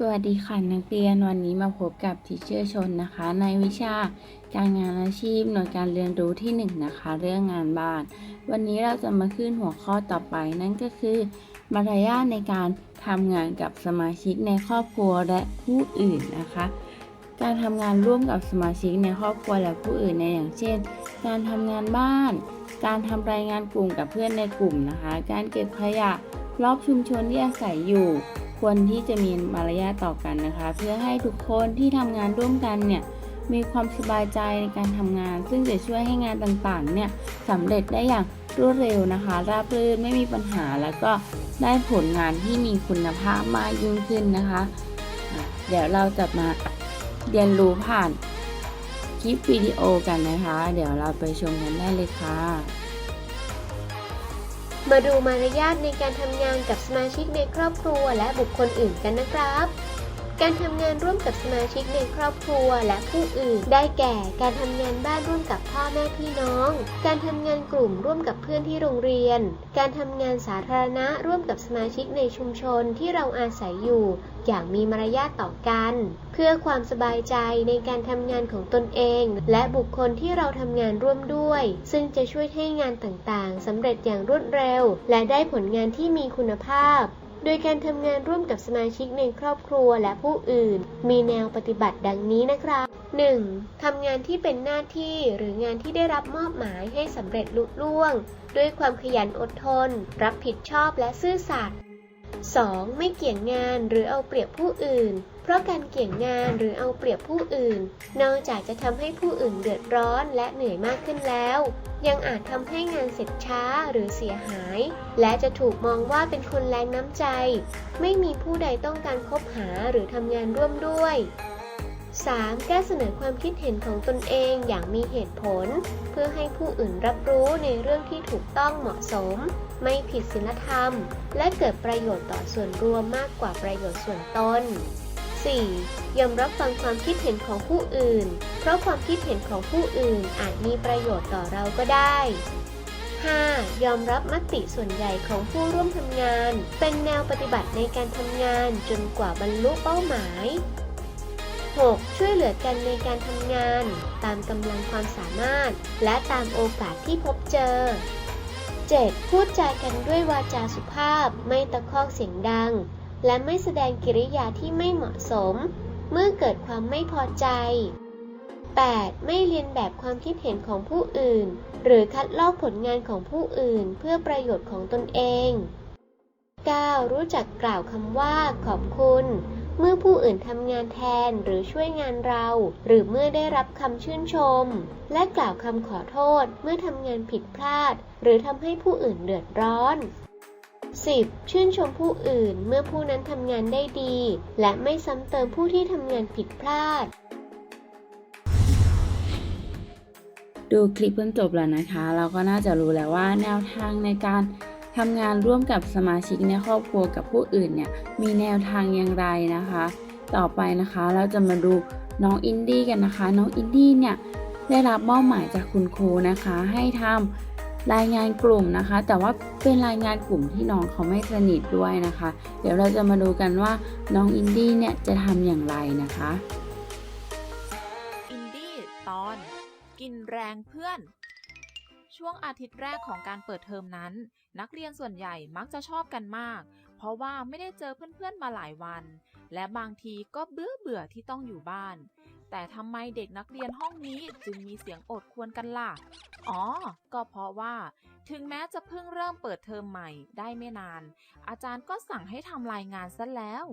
สวัสดีค่ะนักเรียนวันนี้มาพบกับทิเชอร์ชนนะคะ ในวิชาการงานอาชีพ หน่วยการเรียนรู้ที่1นงนะคะ เรื่องงานบ้าน วันนี้เราจะมาขึ้นหัวข้อต่อไปนั่นก็คือมารยาทในการทำงานกับสมาชิกในครอบครัวและผู้อื่นนะคะ การทำงานร่วมกับสมาชิกในครอบครัวและผู้อื่นในอย่างเช่น การทำงานบ้าน การทำรายงานกลุ่มกับเพื่อนในกลุ่มนะคะ การเก็บขยะรอบชุมชนที่อาศัยอยู่ ควรที่จะมีมารยาทต่อกันนะคะ เพื่อให้ทุกคนที่ทำงานร่วมกันเนี่ยมีความสบายใจในการทำงาน ซึ่งจะช่วยให้งานต่างๆเนี่ยสำเร็จได้อย่างรวดเร็วนะคะ ราบรื่นไม่มีปัญหาแล้วก็ได้ผลงานที่มีคุณภาพมากยิ่งขึ้นนะคะอะเดี๋ยวเราจะมาเรียนรู้ผ่านคลิปวิดีโอกันนะคะ เดี๋ยวเราไปชมกันได้เลยค่ะ มาดูมารยาทในการทำงานกับสมาชิกในครอบครัวและบุคคลอื่นกันนะครับ การทำงานร่วมกับสมาชิกในครอบครัวและผู้อื่น ได้แก่ การทำงานบ้านร่วมกับพ่อแม่พี่น้อง การทำงานกลุ่มร่วมกับเพื่อนที่โรงเรียน การทำงานสาธารณะร่วมกับสมาชิกในชุมชนที่เราอาศัยอยู่ อย่างมีมารยาทต่อกัน เพื่อความสบายใจในการทำงานของตนเอง และบุคคลที่เราทำงานร่วมด้วย ซึ่งจะช่วยให้งานต่างๆสำเร็จอย่างรวดเร็ว และได้ผลงานที่มีคุณภาพ โดยการทำงานร่วมกับสมาชิกในครอบครัวและผู้อื่น มีแนวปฏิบัติดังนี้นะครับ 1. ทำงานที่เป็นหน้าที่หรืองานที่ได้รับมอบหมายให้สำเร็จลุล่วง ด้วยความขยันอดทน รับผิดชอบและซื่อสัตย์ 2. ไม่เกี่ยงงานหรือเอาเปรียบผู้อื่น เพราะการเกี่ยงงานหรือเอาเปรียบผู้อื่น นอกจากจะทำให้ผู้อื่นเดือดร้อนและเหนื่อยมากขึ้นแล้ว ยังอาจทำให้งานเสร็จช้าหรือเสียหาย และจะถูกมองว่าเป็นคนแรงน้ำใจ ไม่มีผู้ใดต้องการคบหาหรือทำงานร่วมด้วย 3. แก้เสนอความคิดเห็นของตนเองอย่างมีเหตุผล เพื่อให้ผู้อื่นรับรู้ในเรื่องที่ถูกต้องเหมาะสม ไม่ผิดศีลธรรม และเกิดประโยชน์ต่อส่วนรวมมากกว่าประโยชน์ส่วนตน 4. ยอมรับฟังความคิดเห็นของผู้อื่น เพราะความคิดเห็นของผู้อื่นอาจมีประโยชน์ต่อเราก็ได้ 5. ยอมรับมติส่วนใหญ่ของผู้ร่วมทำงาน เป็นแนวปฏิบัติในการทำงานจนกว่าบรรลุเป้าหมาย 6. ช่วยเหลือกันในการทำงาน ตามกำลังความสามารถ และตามโอกาสที่พบเจอ 7. พูดจากันด้วยวาจาสุภาพไม่ตะคอกเสียงดัง และไม่แสดงกิริยาที่ไม่เหมาะสม เมื่อเกิดความไม่พอใจ 8. ไม่เรียนแบบความคิดเห็นของผู้อื่น หรือคัดลอกผลงานของผู้อื่นเพื่อประโยชน์ของตนเอง 9. รู้จักกล่าวคำว่า ขอบคุณ เมื่อผู้อื่นทำงานแทนหรือช่วยงานเรา หรือเมื่อได้รับคำชื่นชม และกล่าวคำขอโทษเมื่อทำงานผิดพลาด หรือทำให้ผู้อื่นเดือดร้อน 10. ชื่นชมผู้อื่นเมื่อผู้นั้นทำงานได้ดี และไม่ซ้ำเติมผู้ที่ทำงานผิดพลาด ดูคลิปจนจบแล้วนะคะ เราก็น่าจะรู้แล้วว่าแนวทางในการทำงานร่วมกับสมาชิกในครอบครัวกับผู้อื่นเนี่ยมีแนวทางอย่างไรนะคะ ต่อไปนะคะเราจะมาดูน้องอินดี้กันนะคะ น้องอินดี้เนี่ยได้รับมอบหมายจากคุณครูนะคะ ให้ทำ รายงานกลุ่มนะคะ แต่ว่าเป็นรายงานกลุ่มที่น้องเขาไม่สนิทด้วยนะคะ เดี๋ยวเราจะมาดูกันว่าน้องอินดี้เนี่ยจะทำอย่างไรนะคะ อินดี้ตอน กินแรงเพื่อน ช่วงอาทิตย์แรกของการเปิดเทอมนั้น นักเรียนส่วนใหญ่มักจะชอบกันมาก เพราะว่าไม่ได้เจอเพื่อนๆมาหลายวัน และบางทีก็เบื่อเบื่อที่ต้องอยู่บ้าน แต่ทำไมเด็กนักเรียนห้องนี้จึงมีเสียงโอดครวรกันล่ะ อ๋อ ก็เพราะว่า ถึงแม้จะเพิ่งเริ่มเปิดเทอมใหม่ได้ไม่นาน อาจารย์ก็สั่งให้ทำรายงานซะแล้ว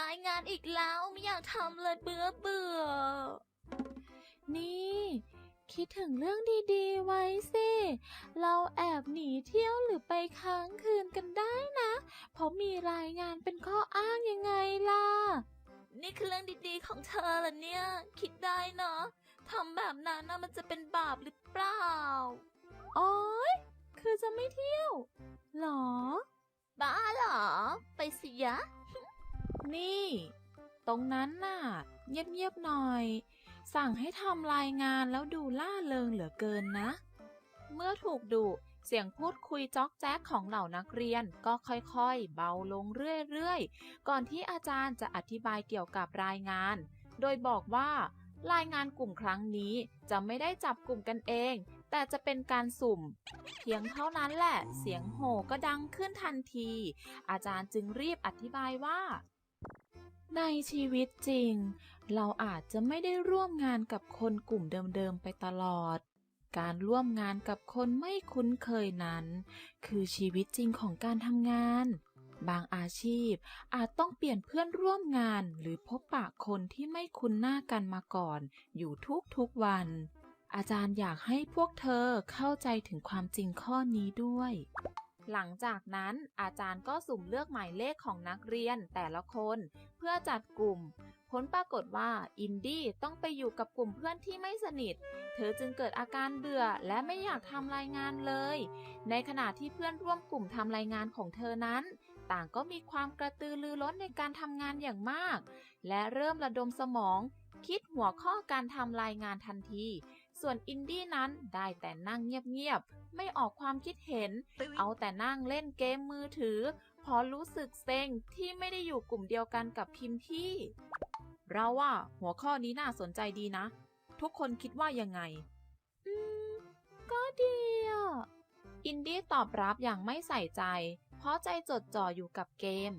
รายงานอีกแล้วไม่อยากทำเลยเบื่อเบื่อ นี่ คิดถึงเรื่องดีๆไว้สิ เราแอบหนีเที่ยวหรือไปค้างคืนกันได้นะ เพราะมีรายงานเป็นข้ออ้างยังไงล่ะ นี่คือเรื่องดีๆของเธอเหรอเนี่ย คิดได้เนาะทำแบบนั้นนะมันจะเป็นบาปหรือเปล่า โอ๊ยคือจะไม่เที่ยวหรอ บ้าเหรอ ไปสิยะ นี่ ตรงนั้นน่ะ เงียบๆหน่อย สั่งให้ทำรายงานแล้วดูล่าเริงเหลือเกินนะ เมื่อถูกดุ เสียงพูดคุยจ๊อกแจ๊กของเหล่านักเรียนก็ค่อยๆ เบาลงเรื่อยๆ ก่อนที่อาจารย์จะอธิบายเกี่ยวกับรายงาน โดยบอกว่า รายงานกลุ่มครั้งนี้จะไม่ได้จับกลุ่มกันเอง แต่จะเป็นการสุ่ม เพียงเท่านั้นแหละ เสียงโห่ก็ดังขึ้นทันที อาจารย์จึงรีบอธิบายว่าในชีวิตจริง เราอาจจะไม่ได้ร่วมงานกับคนกลุ่มเดิมๆไปตลอด การร่วมงานกับคนไม่คุ้นเคยนั้น คือชีวิตจริงของการทำงาน บางอาชีพอาจต้องเปลี่ยนเพื่อนร่วมงานหรือพบปะคนที่ไม่คุ้นหน้ากันมาก่อน อยู่ทุกๆวัน อาจารย์อยากให้พวกเธอเข้าใจถึงความจริงข้อนี้ด้วย หลังจากนั้นอาจารย์ก็สุ่มเลือกหมายเลขของนักเรียนแต่ละคน เพื่อจัดกลุ่ม ผลปรากฏว่าอินดี้ต้องไปอยู่กับกลุ่มเพื่อนที่ไม่สนิท เธอจึงเกิดอาการเบื่อและไม่อยากทำรายงานเลย ในขณะที่เพื่อนร่วมกลุ่มทำรายงานของเธอนั้น ต่างก็มีความกระตือรือร้นในการทำงานอย่างมาก และเริ่มระดมสมอง คิดหัวข้อการทำรายงานทันที ส่วนอินดี้นั้นได้แต่นั่งเงียบๆ ไม่ออกความคิดเห็น เอาแต่นั่งเล่นเกมมือถือเพอรู้สึกเซ็งที่ไม่ได้อยู่กลุ่มเดียวกันกับพิมพ์ที่ เราว่าหัวข้อนี้น่าสนใจดีนะ ทุกคนคิดว่ายังไง อืม ก็ดีอะอินดี้ตอบรับอย่างไม่ใส่ใจ เพราะใจจดจ่ออยู่กับเกม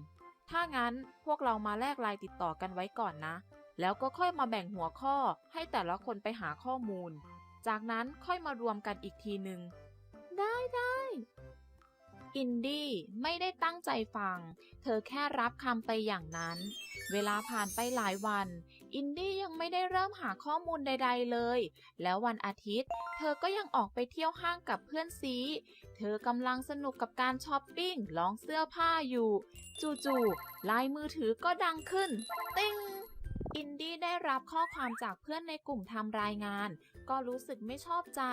ถ้างั้นพวกเรามาแลกไลน์ติดต่อกันไว้ก่อนนะ แล้วก็ค่อยมาแบ่งหัวข้อให้แต่ละคนไปหาข้อมูล จากนั้นค่อยมารวมกันอีกทีหนึ่งได้ได้ อินดี้ไม่ได้ตั้งใจฟัง เธอแค่รับคำไปอย่างนั้น เวลาผ่านไปหลายวัน อินดี้ยังไม่ได้เริ่มหาข้อมูลใด ๆเลย แล้ววันอาทิตย์ เธอก็ยังออกไปเที่ยวห้างกับเพื่อนซี เธอกำลังสนุกกับการช้อปปิ้งลองเสื้อผ้าอยู่ จู่ๆลายมือถือก็ดังขึ้น ติ้งอินดี้ได้รับข้อความจากเพื่อนในกลุ่มทำรายงาน ก็รู้สึกไม่ชอบใจ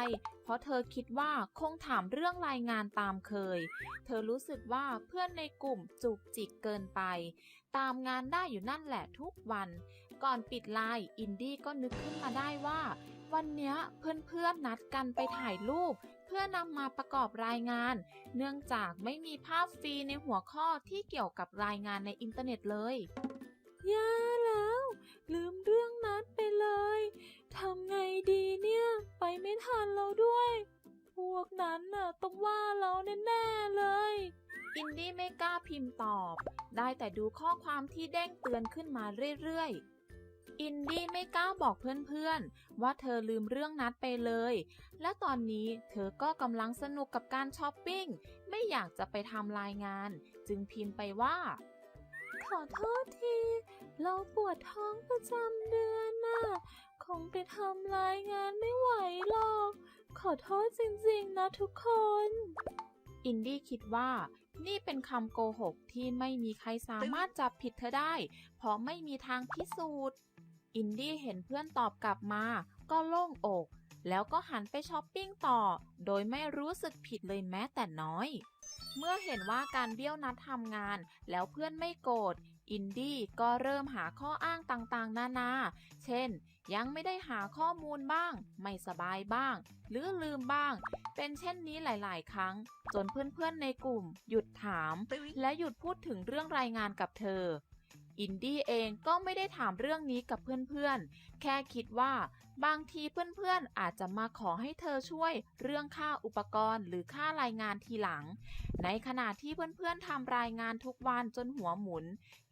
เพราะเธอคิดว่าคงถามเรื่องรายงานตามเคย เธอรู้สึกว่าเพื่อนในกลุ่มจุกจิกเกินไป ตามงานได้อยู่นั่นแหละทุกวัน ก่อนปิดไลน์อินดี้ก็นึกขึ้นมาได้ว่า วันนี้เพื่อนๆนัดกันไปถ่ายรูป เพื่อนำมาประกอบรายงาน เนื่องจากไม่มีภาพฟรีในหัวข้อที่เกี่ยวกับรายงานในอินเทอร์เน็ตเลย ย่าแล้ว ลืมเรื่องนัดไปเลยทำไงดีเนี่ย ไปไม่ทันเราด้วย พวกนั้นน่ะต้องว่าเราแน่ๆเลย อินดี้ไม่กล้าพิมพ์ตอบ ได้แต่ดูข้อความที่เด้งเตือนขึ้นมาเรื่อยๆอินดี้ไม่กล้าบอกเพื่อนๆ ว่าเธอลืมเรื่องนัดไปเลย และตอนนี้เธอก็กำลังสนุกกับการช้อปปิ้ง ไม่อยากจะไปทำรายงาน จึงพิมพ์ไปว่า ขอโทษที เราปวดท้องประจำเดือนน่ะ คงไปทำรายงานไม่ไหวหรอก ขอโทษจริงๆนะทุกคน อินดี้คิดว่า นี่เป็นคำโกหกที่ไม่มีใครสามารถจับผิดเธอได้ เพราะไม่มีทางพิสูจน์ อินดี้เห็นเพื่อนตอบกลับมา ก็โล่งอก แล้วก็หันไปช้อปปิ้งต่อ โดยไม่รู้สึกผิดเลยแม้แต่น้อย เมื่อเห็นว่าการเบี้ยวนัดทำงาน แล้วเพื่อนไม่โกรธอินดี้ก็เริ่มหาข้ออ้างต่างๆ นานา เช่น ยังไม่ได้หาข้อมูลบ้าง ไม่สบายบ้าง หรือลืมบ้าง เป็นเช่นนี้หลาย ๆ ครั้ง จนเพื่อนๆในกลุ่ม หยุดถาม และหยุดพูดถึงเรื่องรายงานกับเธอ อินดี้เองก็ไม่ได้ถามเรื่องนี้กับเพื่อนๆ แค่คิดว่าบางทีเพื่อนๆ อาจจะมาขอให้เธอช่วยเรื่องค่าอุปกรณ์หรือค่ารายงานทีหลัง ในขณะที่เพื่อนๆทำรายงานทุกวันจนหัวหมุน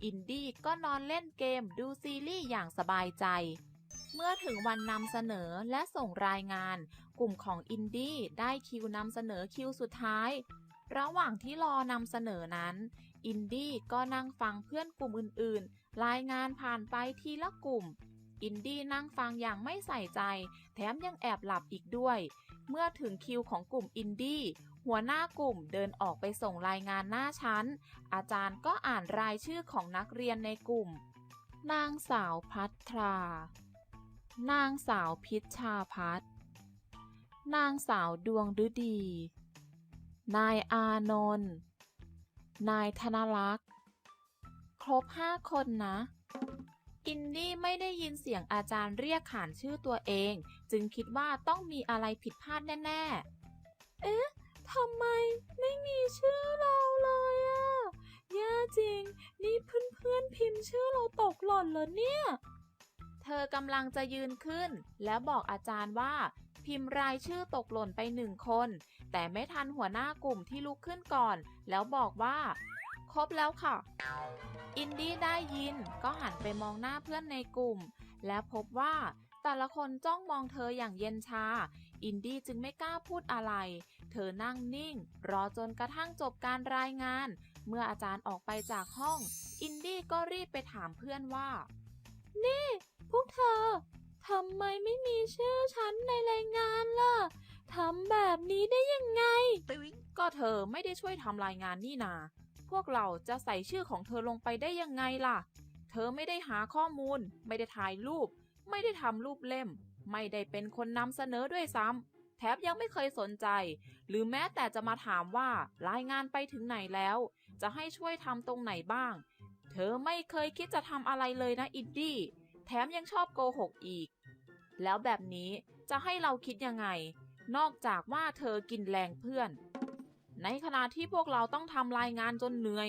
อินดี้ก็นอนเล่นเกมดูซีรีส์อย่างสบายใจเมื่อถึงวันนำเสนอและส่งรายงาน กลุ่มของอินดี้ได้คิวนำเสนอคิวสุดท้าย ระหว่างที่รอนำเสนอนั้น อินดี้ก็นั่งฟังเพื่อนกลุ่มอื่นๆ รายงานผ่านไปทีละกลุ่ม อินดี้นั่งฟังอย่างไม่ใส่ใจ แถมยังแอบหลับอีกด้วย เมื่อถึงคิวของกลุ่มอินดี้หัวหน้ากลุ่มเดินออกไปส่งรายงานหน้าชั้น อาจารย์ก็อ่านรายชื่อของนักเรียนในกลุ่ม นางสาวพัทรา นางสาวพิชชาพัฒน์นางสาวดวงฤดี นายอานนท์ นายธนลักษณ์ ครบห้าคนนะ อินดี้ไม่ได้ยินเสียงอาจารย์เรียกขานชื่อตัวเอง จึงคิดว่าต้องมีอะไรผิดพลาดแน่ ๆ เอ๊ะททำไมไม่มีชื่อเราเลยอะแย่จริง นี่เพื่อนๆพิมพ์ชื่อเราตกหล่นเหรอเนี่ย เธอกำลังจะยืนขึ้น แล้วบอกอาจารย์ว่า พิมพ์รายชื่อตกหล่นไปหนึ่งคน แต่ไม่ทันหัวหน้ากลุ่มที่ลุกขึ้นก่อน แล้วบอกว่า ครบแล้วค่ะ อินดี้ได้ยินก็หันไปมองหน้าเพื่อนในกลุ่ม แล้วพบว่าแต่ละคนจ้องมองเธออย่างเย็นชา อินดี้จึงไม่กล้าพูดอะไร เธอนั่งนิ่ง รอจนกระทั่งจบการรายงาน เมื่ออาจารย์ออกไปจากห้อง อินดี้ก็รีบไปถามเพื่อนว่า นี่ พวกเธอทำไมไม่มีชื่อฉันในรายงานล่ะ ทำแบบนี้ได้ยังไงก็เธอไม่ได้ช่วยทำรายงานนี่นา พวกเราจะใส่ชื่อของเธอลงไปได้ยังไงล่ะ เธอไม่ได้หาข้อมูล ไม่ได้ถ่ายรูป ไม่ได้ทำรูปเล่ม ไม่ได้เป็นคนนำเสนอด้วยซ้ำแถบยังไม่เคยสนใจ หรือแม้แต่จะมาถามว่ารายงานไปถึงไหนแล้ว จะให้ช่วยทำตรงไหนบ้าง เธอไม่เคยคิดจะทำอะไรเลยนะอิดดี้ แถมยังชอบโกหกอีก แล้วแบบนี้จะให้เราคิดยังไง นอกจากว่าเธอกินแรงเพื่อน ในขณะที่พวกเราต้องทำรายงานจนเหนื่อย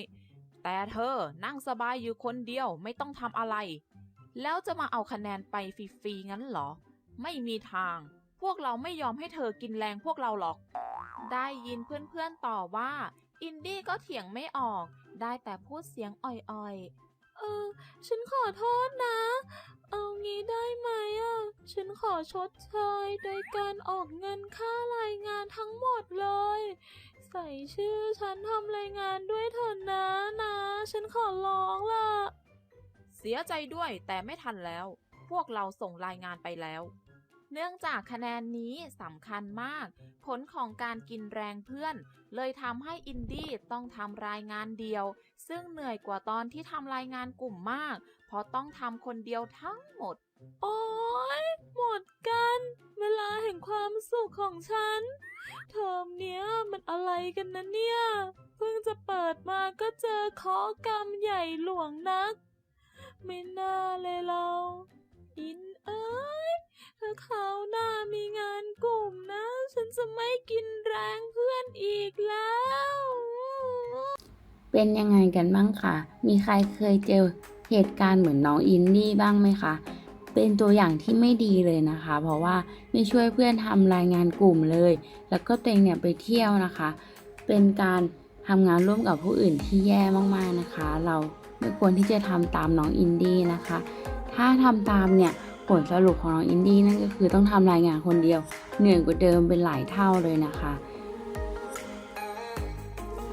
แต่เธอนั่งสบายอยู่คนเดียวไม่ต้องทำอะไร แล้วจะมาเอาคะแนนไปฟรีๆงั้นเหรอ ไม่มีทาง พวกเราไม่ยอมให้เธอกินแรงพวกเราหรอก ได้ยินเพื่อนๆต่อว่า อินดี้ก็เถียงไม่ออก ได้แต่พูดเสียงอ่อยๆ เออ ฉันขอโทษนะ เอางี้ได้ไหมอะ ฉันขอชดเชยโดยการออกเงินค่ารายงานทั้งหมดเลย ใส่ชื่อฉันทำรายงานด้วยเถอะนะนะ ฉันขอร้องละเสียใจด้วยแต่ไม่ทันแล้ว พวกเราส่งรายงานไปแล้ว เนื่องจากคะแนนนี้สำคัญมาก ผลของการกินแรงเพื่อน เลยทำให้อินดี้ต้องทำรายงานเดียว ซึ่งเหนื่อยกว่าตอนที่ทำรายงานกลุ่มมาก ราะต้องทำคนเดียวทั้งหมด โอ้ยหมดกัน เวลาแห่งความสุขของฉัน เทอมเนี้ยมันอะไรกันนะเนี่ย เพิ่งจะเปิดมาก็เจอเคราะห์กรรมใหญ่หลวงนัก ไม่น่าเลยเราอินเอ้ยถ้าคราวหน้ามีงานกลุ่มนะ ฉันจะไม่กินแรงเพื่อนอีกแล้ว เป็นยังไงกันบ้างคะมีใครเคยเจอ เหตุการณ์เหมือนน้องอินดี้บ้างไหมคะ เป็นตัวอย่างที่ไม่ดีเลยนะคะ เพราะว่าไม่ช่วยเพื่อนทำรายงานกลุ่มเลย แล้วก็ตัวเองเนี่ยไปเที่ยวนะคะ เป็นการทำงานร่วมกับผู้อื่นที่แย่มากๆนะคะ เราไม่ควรที่จะทำตามน้องอินดี้นะคะ ถ้าทำตามเนี่ยผลสรุปของน้องอินดี้นั่นก็คือต้องทำรายงานคนเดียว เหนื่อยกว่าเดิมเป็นหลายเท่าเลยนะคะ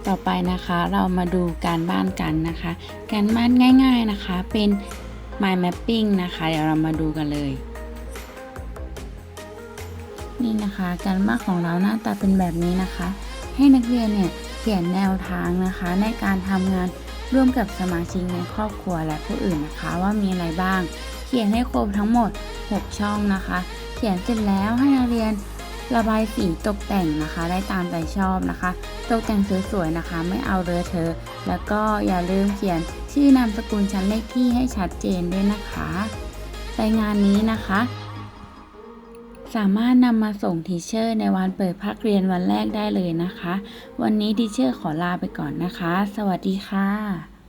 ต่อไปนะคะเรามาดูการบ้านกันนะคะ การบ้านง่าย ๆนะคะ เป็น mind mapping นะคะ เดี๋ยวเรามาดูกันเลย นี่นะคะ การบ้านของเราหน้าตาเป็นแบบนี้นะคะ ให้นักเรียนเนี่ยเขียนแนวทางนะคะ ในการทำงานร่วมกับสมาชิกในครอบครัวและผู้อื่นนะคะ ว่ามีอะไรบ้าง เขียนให้ครบทั้งหมด 6 ช่องนะคะ เขียนเสร็จแล้วให้นักเรียน ระบายสีตกแต่งนะคะได้ตามใจชอบนะคะ ตกแต่งสวยๆนะคะ ไม่เอาเรอะเทอะแล้วก็อย่าลืมเขียนชื่อนามสกุลชั้นเลขที่ให้ชัดเจนด้วยนะคะรายงานนี้นะคะ สามารถนำมาส่งทีเชอร์ในวันเปิดภาคเรียนวันแรกได้เลยนะคะ วันนี้ทีเชอร์ขอลาไปก่อนนะคะ สวัสดีค่ะ